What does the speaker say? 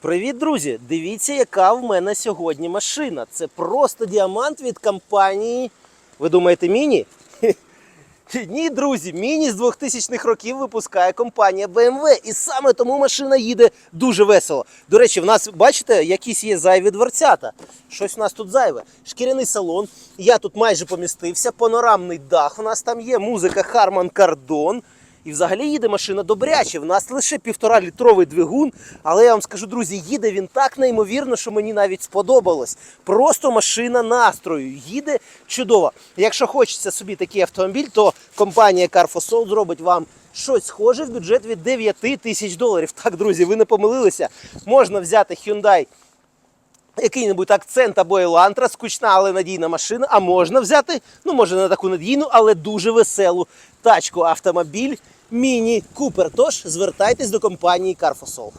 Привіт, друзі! Дивіться, яка в мене сьогодні машина. Це просто діамант від компанії. Ви думаєте, міні? Ні, друзі, міні з 2000-х років випускає компанія BMW. І саме тому машина їде дуже весело. До речі, в нас, бачите, якісь є зайві дверцята. Щось у нас тут зайве. Шкіряний салон. Я тут майже помістився. Панорамний дах у нас там є. Музика Harman Kardon. І взагалі їде машина добряче. В нас лише півтора літровий двигун. Але я вам скажу, друзі, їде він так неймовірно, що мені навіть сподобалось. Просто машина настрою. Їде чудово. Якщо хочеться собі такий автомобіль, то компанія Carfosol зробить вам щось схоже в бюджет від 9 тисяч доларів. Так, друзі, ви не помилилися. Можна взяти Hyundai який-небудь акцент або елантра, скучна, але надійна машина. А можна взяти, ну може не таку надійну, але дуже веселу тачку, автомобіль Міні Купер. Тож звертайтесь до компанії Carfosol.